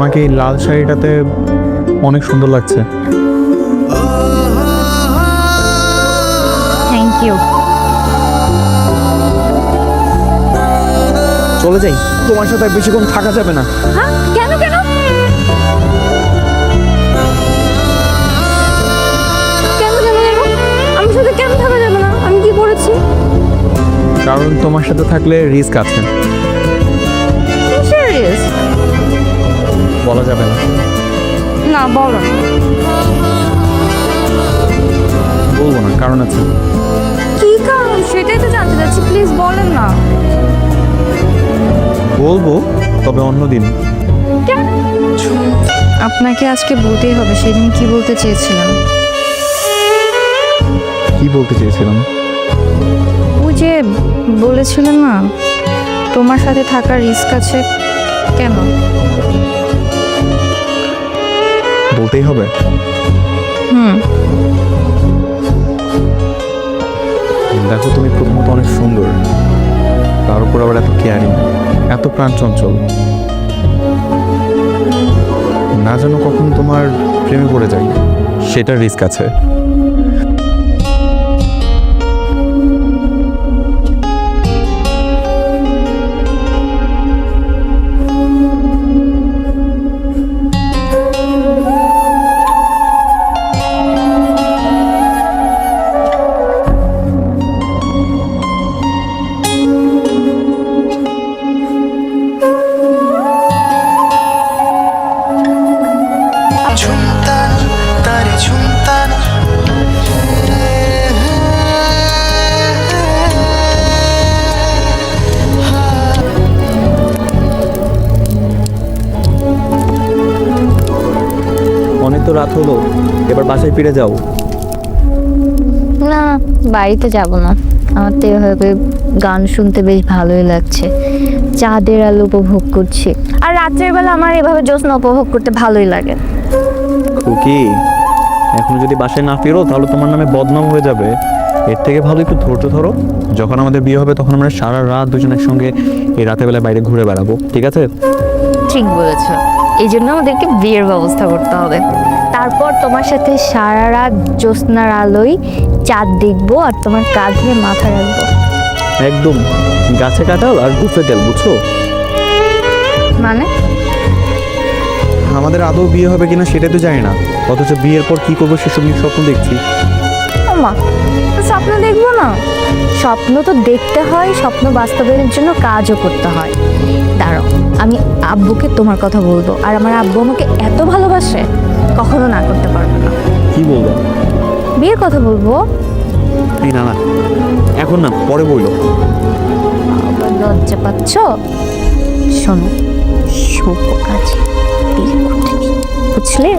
তোমাকে এই লাল শাড়িটাতে অনেক সুন্দর লাগছে। থ্যাংক ইউ চলে যাই। তোমার সাথে আর বেশিক্ষণ থাকা যাবে না। হ্যাঁ? কেন কেন? কেন কেন কেন আমি সাথে কেন থাকা যাবে না? আমি কি করেছি? কারণ তোমার সাথে থাকলে রিস্ক আছে। কিসের risk? বলা যাবে না। না বলো। বলব না কারণ আছে। কি কারণ? সেটাই তো জানতে চাচ্ছি প্লিজ বলেন না। বলব তবে অন্যদিন কেন? আপনাকে আজকে বলতেই হবে সেদিন কি বলতে চেয়েছিলাম। কি বলতে চেয়েছিলাম? ওই যে বলেছিলেন না তোমার সাথে থাকার রিস্ক আছে কেন? বলতেই হবে। হুম। দেখো তুমি প্রথমত অনেক সুন্দর। তার উপর আবার এত কেয়ারিং এত প্রাণ চঞ্চল। না যেন কখন তোমার প্রেমে পড়ে যায় সেটা রিস্ক আছে। অনেক তো রাত হলো এবার বাসায় ফিরে যাও। না বাড়িতে যাব না। আমার তো এভাবে গান শুনতে বেশ ভালোই লাগছে। চাঁদের আলো উপভোগ করছি। আর রাত্রের বেলা আমার এভাবে জ্যোৎস্না উপভোগ করতে ভালোই লাগে। খুকি এখন যদি বাসায় না ফেরো তাহলে তোমার নামে বদনাম হয়ে যাবে। এর থেকে ভালো একটু ধৈর্য ধরো। যখন আমাদের বিয়ে হবে তখন আমরা সারা রাত দুজন একসঙ্গে এই রাতের বেলায় বাইরে ঘুরে বেড়াবো। ঠিক আছে? ঠিক বলেছ। এই জন্য আমাদেরকে বিয়ের ব্যবস্থা করতে হবে। তারপর তোমার সাথে সারা রাত জ্যোৎস্নার আলোয় চাঁদ দেখব আর তোমার কাঁধে মাথা রাখব। একদম। গাছে কাটাল আর গুফে তেল বুঝছ? মানে? আমাদের আদৌ বিয়ে হবে কিনা সেটা তো জানি না। অথচ বিয়ের পর কি করব সেসব নিয়ে স্বপ্ন দেখছি। ওমা স্বপ্ন দেখব না? স্বপ্ন তো দেখতে হয় স্বপ্ন বাস্তবায়নের জন্য কাজও করতে হয়। দাঁড়াও আমি আব্বুকে তোমার কথা বলব আর আমার আব্বু আমাকে এত ভালোবাসে কখনো না করতে পারব না। কি বলব? বিয়ের কথা বলব? এই না না এখন না পরে বলল লজ্জা পাচ্ছ? শোনো শুভ কাজে। বুঝলে?